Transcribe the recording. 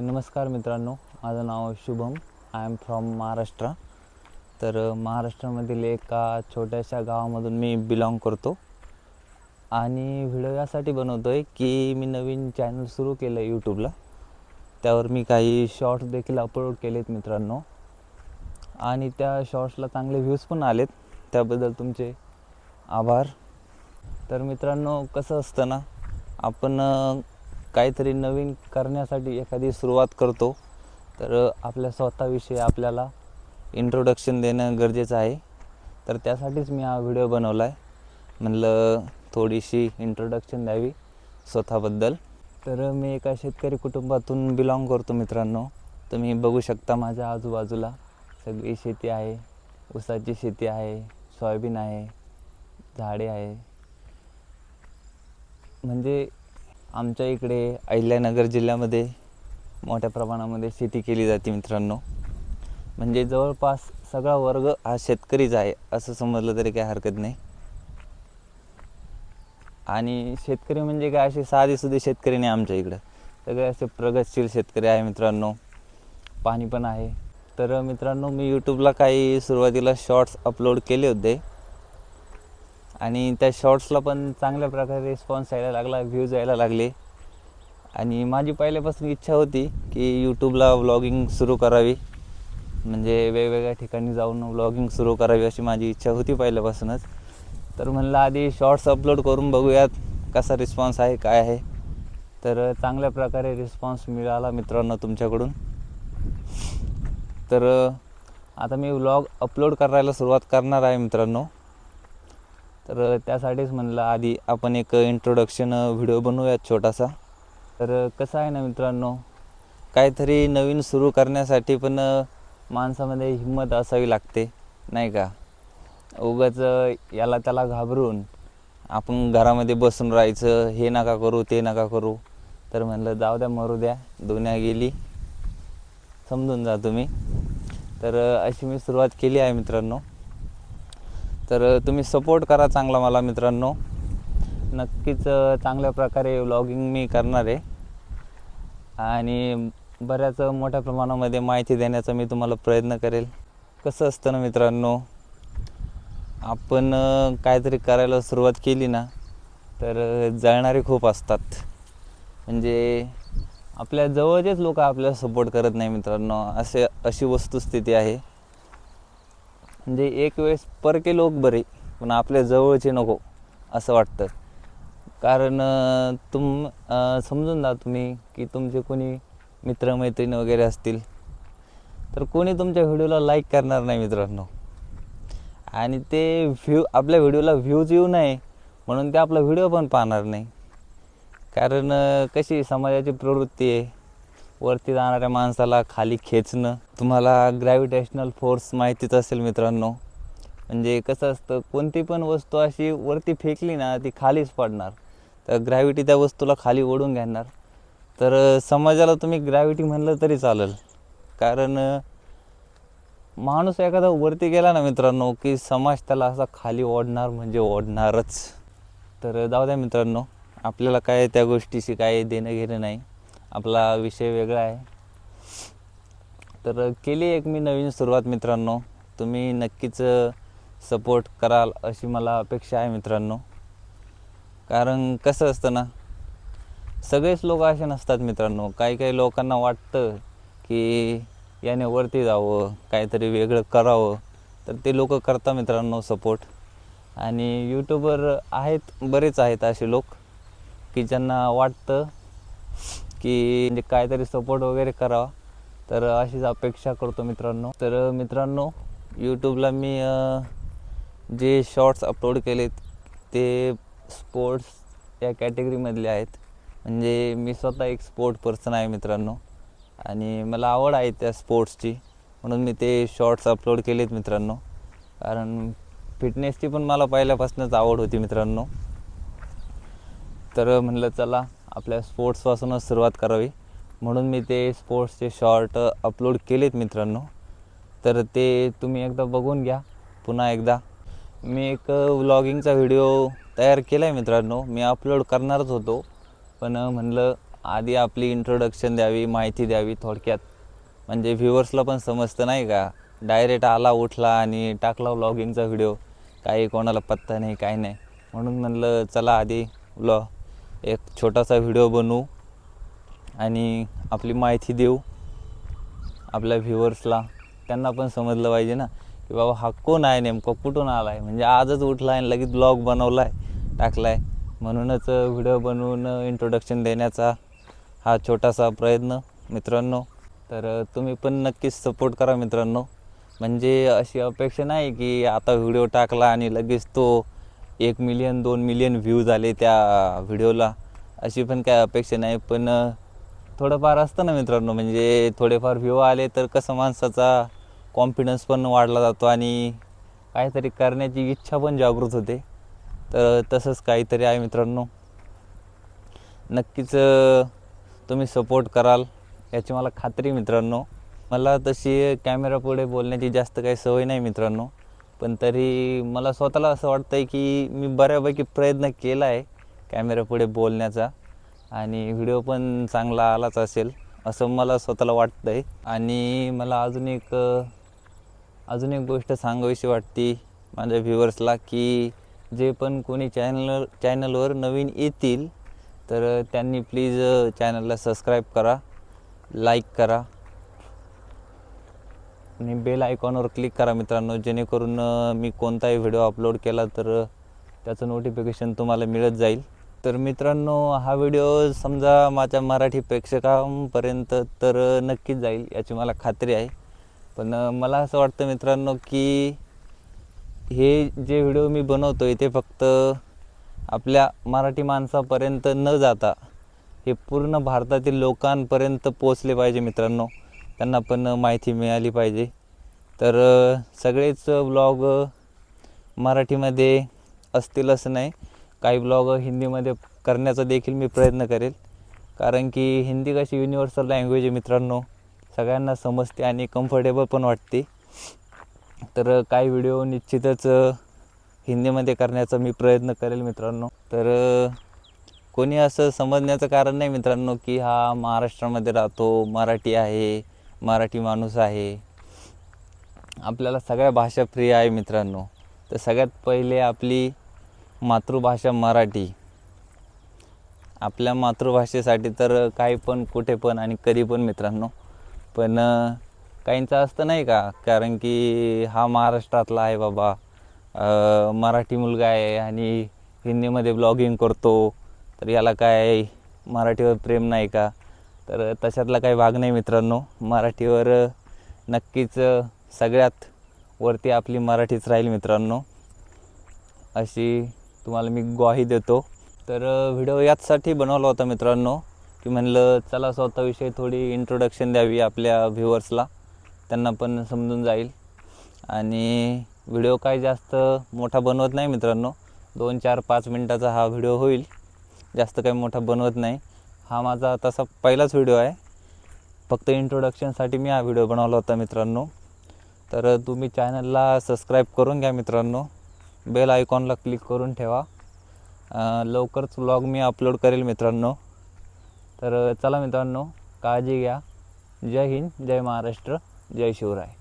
नमस्कार मित्रांनो माझं नाव Shubham. I am from Maharashtra. तर महाराष्ट्रामधील एका छोट्याशा गावामधून मी बिलॉंग करतो. आणि व्हिडिओ यासाठी बनवतो आहे की मी नवीन चॅनल सुरू केलं आहे यूट्यूबला त्यावर मी काही शॉर्ट्स देखील अपलोड केलेत मित्रांनो. आणि त्या शॉर्ट्सला चांगले व्ह्यूज पण आलेत. त्याबद्दल तुमचे आभार. तर मित्रांनो कसं असतं ना आपण काहीतरी नवीन करण्यासाठी एखादी सुरुवात करतो. तर आपल्या स्वतःविषयी आपल्याला इंट्रोडक्शन देणं गरजेचं आहे. तर त्यासाठीच मी हा व्हिडिओ बनवला आहे म्हणलं थोडीशी इंट्रोडक्शन द्यावी स्वतःबद्दल. तर मी एका शेतकरी कुटुंबातून बिलॉंग करतो मित्रांनो. तुम्ही बघू शकता माझ्या आजूबाजूला सगळी शेती आहे. ऊसाची शेती आहे सोयाबीन आहे झाडे आहे. म्हणजे आमच्या इकडे अहिल्यानगर जिल्ह्यामध्ये मोठ्या प्रमाणामध्ये शेती केली जाते मित्रांनो. म्हणजे जवळपास सगळा वर्ग हा शेतकरीच आहे असं समजलं तरी काही हरकत नाही. आणि शेतकरी म्हणजे काय असे साधे शेतकरी नाही आमच्या इकडं. सगळे असे प्रगतशील शेतकरी आहे मित्रांनो. पाणी पण आहे. तर मित्रांनो मी यूट्यूबला काही सुरुवातीला शॉर्ट्स अपलोड केले होते. आणि त्या शॉर्ट्सला पण चांगल्या प्रकारे रिस्पॉन्स यायला लागला व्ह्यूज यायला लागले. आणि माझी पहिल्यापासून इच्छा होती की यूट्यूबला व्लॉगिंग सुरू करावी. म्हणजे वेगवेगळ्या ठिकाणी जाऊन व्लॉगिंग सुरू करावी अशी माझी इच्छा होती पहिल्यापासूनच. तर म्हणलं आधी शॉर्ट्स अपलोड करून बघूयात कसा रिस्पॉन्स आहे काय आहे. तर चांगल्या प्रकारे रिस्पॉन्स मिळाला मित्रांनो तुमच्याकडून. तर आता मी व्लॉग अपलोड करायला सुरुवात करणार आहे मित्रांनो. तर त्यासाठीच म्हणलं आधी आपण एक इंट्रोडक्शन व्हिडिओ बनवूयात छोटासा. तर कसं आहे ना मित्रांनो काहीतरी नवीन सुरू करण्यासाठी पण माणसामध्ये हिंमत असावी लागते नाही का? उगाच याला त्याला घाबरून आपण घरामध्ये बसून राहायचं हे नका करू ते नका करू. तर म्हणलं जाऊ द्या मरू द्या दुनिया गेली समजून जा तुम्ही. तर अशी मी सुरुवात केली आहे मित्रांनो. तर तुम्ही सपोर्ट करा चांगला मला मित्रांनो. नक्कीच चांगल्या प्रकारे व्लॉगिंग मी करणार आहे. आणि बऱ्याच मोठ्या प्रमाणामध्ये माहिती देण्याचा मी तुम्हाला प्रयत्न करेल. कसं असतं ना मित्रांनो आपण काहीतरी करायला सुरुवात केली ना तर जळणारे खूप असतात. म्हणजे आपल्या जवळचेच लोक आपल्याला सपोर्ट करत नाही मित्रांनो. असे अशी वस्तुस्थिती आहे. म्हणजे एक वेळेस परके लोक बरे पण आपल्या जवळचे नको असं वाटतं. कारण तुम समजून जा तुम्ही की तुमचे कोणी मित्रमैत्रिणी वगैरे असतील तर कोणी तुमच्या व्हिडिओला लाईक करणार नाही मित्रांनो. आणि ते व्ह्यू आपल्या व्हिडिओला व्ह्यूज येऊ नये म्हणून ते आपला व्हिडिओ पण पाहणार नाही. कारण कशी समाजाची प्रवृत्ती आहे वरती जाणाऱ्या माणसाला खाली खेचणं. तुम्हाला ग्रॅव्हिटेशनल फोर्स माहितीच असेल मित्रांनो. म्हणजे कसं असतं कोणती पण वस्तू अशी वरती फेकली ना ती खालीच पडणार. तर ग्रॅव्हिटी त्या वस्तूला खाली ओढून घेणार. तर समाजाला तुम्ही ग्रॅव्हिटी म्हणलं तरी चालेल. कारण माणूस एखादा वरती गेला ना मित्रांनो की समाज त्याला असा खाली ओढणार म्हणजे ओढणारच. तर जाऊ द्या मित्रांनो आपल्याला काय त्या गोष्टीशी काय देणं घेणं नाही. आपला विषय वेगळा आहे. तर केली एक मी नवीन सुरुवात मित्रांनो. तुम्ही नक्कीच सपोर्ट कराल अशी मला अपेक्षा आहे मित्रांनो. कारण कसं असतं ना सगळेच लोक असे नसतात मित्रांनो. काही काही लोकांना वाटतं की याने वरती जावं काहीतरी वेगळं करावं. तर ते लोक करतात मित्रांनो सपोर्ट आणि यूट्यूबर आहेत बरेच आहेत असे लोक की ज्यांना वाटतं की म्हणजे काहीतरी सपोर्ट वगैरे करावा. तर अशीच अपेक्षा करतो मित्रांनो. तर मित्रांनो यूट्यूबला मी जे शॉर्ट्स अपलोड केलेत ते स्पोर्ट्स या कॅटेगरीमधले आहेत. म्हणजे मी स्वतः एक स्पोर्ट पर्सन आहे मित्रांनो. आणि मला आवड आहे त्या स्पोर्ट्सची म्हणून मी ते शॉर्ट्स अपलोड केलेत मित्रांनो. कारण फिटनेसची पण मला पहिल्यापासूनच आवड होती मित्रांनो. तर म्हणलं चला आपल्या स्पोर्ट्सपासूनच सुरुवात करावी. म्हणून मी ते स्पोर्ट्सचे शॉर्ट अपलोड केलेत मित्रांनो. तर ते तुम्ही एकदा बघून घ्या पुन्हा एकदा. मी एक व्लॉगिंगचा व्हिडिओ तयार केला आहे मित्रांनो. मी अपलोड करणारच होतो. पण म्हणलं आधी आपली इंट्रोडक्शन द्यावी माहिती द्यावी थोडक्यात. म्हणजे व्ह्युअर्सला पण समजतं नाही का? डायरेक्ट आला उठला आणि टाकला व्लॉगिंगचा व्हिडिओ. काही कोणाला पत्ता नाही काही नाही. म्हणून म्हणलं चला आधी व्लॉ एक छोटासा व्हिडिओ बनवू आणि आपली माहिती देऊ आपल्या व्ह्युअर्सला. त्यांना पण समजलं पाहिजे ना की बाबा हा कोण आहे नेमकं? कुठून आला आहे म्हणजे आजच उठला आहे आणि लगेच ब्लॉग बनवला आहे टाकला आहे म्हणूनच व्हिडिओ बनवून इंट्रोडक्शन देण्याचा हा छोटासा प्रयत्न मित्रांनो. तर तुम्ही पण नक्कीच सपोर्ट करा मित्रांनो. म्हणजे अशी अपेक्षा नाही की आता व्हिडिओ टाकला आणि लगेच तो एक मिलियन दोन मिलियन व्ह्यूज आले त्या व्हिडिओला अशी पण काय अपेक्षा नाही पण थोडंफार असतं ना मित्रांनो म्हणजे थोडेफार व्ह्यू आले तर कसं माणसाचा कॉन्फिडन्स पण वाढला जातो आणि काहीतरी करण्याची इच्छा पण जागृत होते. तर तसंच काहीतरी आहे मित्रांनो. नक्कीच तुम्ही सपोर्ट कराल याची मला खात्री मित्रांनो. मला तशी कॅमेरापुढे बोलण्याची जास्त काही सवय नाही मित्रांनो. पण तरी मला स्वतःला असं वाटतं आहे की मी बऱ्यापैकी प्रयत्न केला आहे कॅमेरापुढे बोलण्याचा. आणि व्हिडिओ पण चांगला आलाच असेल असं मला स्वतःला वाटतं आहे आणि मला अजून एक अजून एक गोष्ट सांगावीशी वाटते माझ्या व्ह्युअर्सला की जे पण कोणी चॅनल चॅनलवर नवीन येतील तर त्यांनी प्लीज चॅनलला सबस्क्राईब करा लाईक करा. आणि बेल आयकॉनवर क्लिक करा मित्रांनो जेणेकरून मी कोणताही व्हिडिओ अपलोड केला तर त्याचं नोटिफिकेशन तुम्हाला मिळत जाईल. तर मित्रांनो हा व्हिडिओ समजा माझ्या मराठी प्रेक्षकांपर्यंत तर नक्कीच जाईल याची मला खात्री आहे. पण मला असं वाटतं मित्रांनो की हे जे व्हिडिओ मी बनवतो आहे ते फक्त आपल्या मराठी माणसापर्यंत न जाता हे पूर्ण भारतातील लोकांपर्यंत पोचले पाहिजे मित्रांनो. त्यांना पण माहिती मिळाली पाहिजे. तर सगळेच ब्लॉग मराठीमध्ये असतील असं नाही. काही ब्लॉग हिंदीमध्ये करण्याचा देखील मी प्रयत्न करेल. कारण की हिंदी कशी युनिव्हर्सल लँग्वेज आहे मित्रांनो. सगळ्यांना समजते आणि कम्फर्टेबल पण वाटते. तर काही व्हिडिओ निश्चितच हिंदीमध्ये करण्याचा मी प्रयत्न करेल मित्रांनो. तर कोणी असं समजण्याचं कारण नाही मित्रांनो की हा महाराष्ट्रामध्ये राहतो मराठी आहे. मराठी माणूस आहे. आपल्याला सगळ्या भाषा प्रिय आहे मित्रांनो. तर सगळ्यात पहिले आपली मातृभाषा मराठी. आपल्या मातृभाषेसाठी तर काही पण कुठे पण आणि कधी पण मित्रांनो. पण काहींचा काहींचं असतं नाही का? कारण की हा महाराष्ट्रातला आहे बाबा. मराठी मुलगा आहे आणि हिंदीमध्ये ब्लॉगिंग करतो. तर याला काय मराठीवर प्रेम नाही का? तर तशातला काही भाग नाही मित्रांनो. मराठीवर नक्कीच सगळ्यात वरती आपली मराठीच राहील मित्रांनो. अशी तुम्हाला मी ग्वाही देतो. तर व्हिडिओ याचसाठी बनवला होता मित्रांनो की म्हणलं चला स्वतःविषयी थोडी इंट्रोडक्शन द्यावी आपल्या व्ह्युअर्सला त्यांना पण समजून जाईल. आणि व्हिडिओ काय जास्त मोठा बनवत नाही मित्रांनो. दोन चार पाच मिनटाचा हा व्हिडिओ होईल. जास्त काही मोठा बनवत नाही. हा माझा तसा पहिलाच व्हिडिओ आहे. फक्त इंट्रोडक्शनसाठी मी हा व्हिडिओ बनवला होता मित्रांनो. तर तुम्ही चॅनलला सबस्क्राईब करून घ्या मित्रांनो. बेल आयकॉनला क्लिक करून ठेवा. लवकरच व्लॉग मी अपलोड करेल मित्रांनो. तर चला मित्रांनो काळजी घ्या. जय हिंद जय महाराष्ट्र जय शिवराय.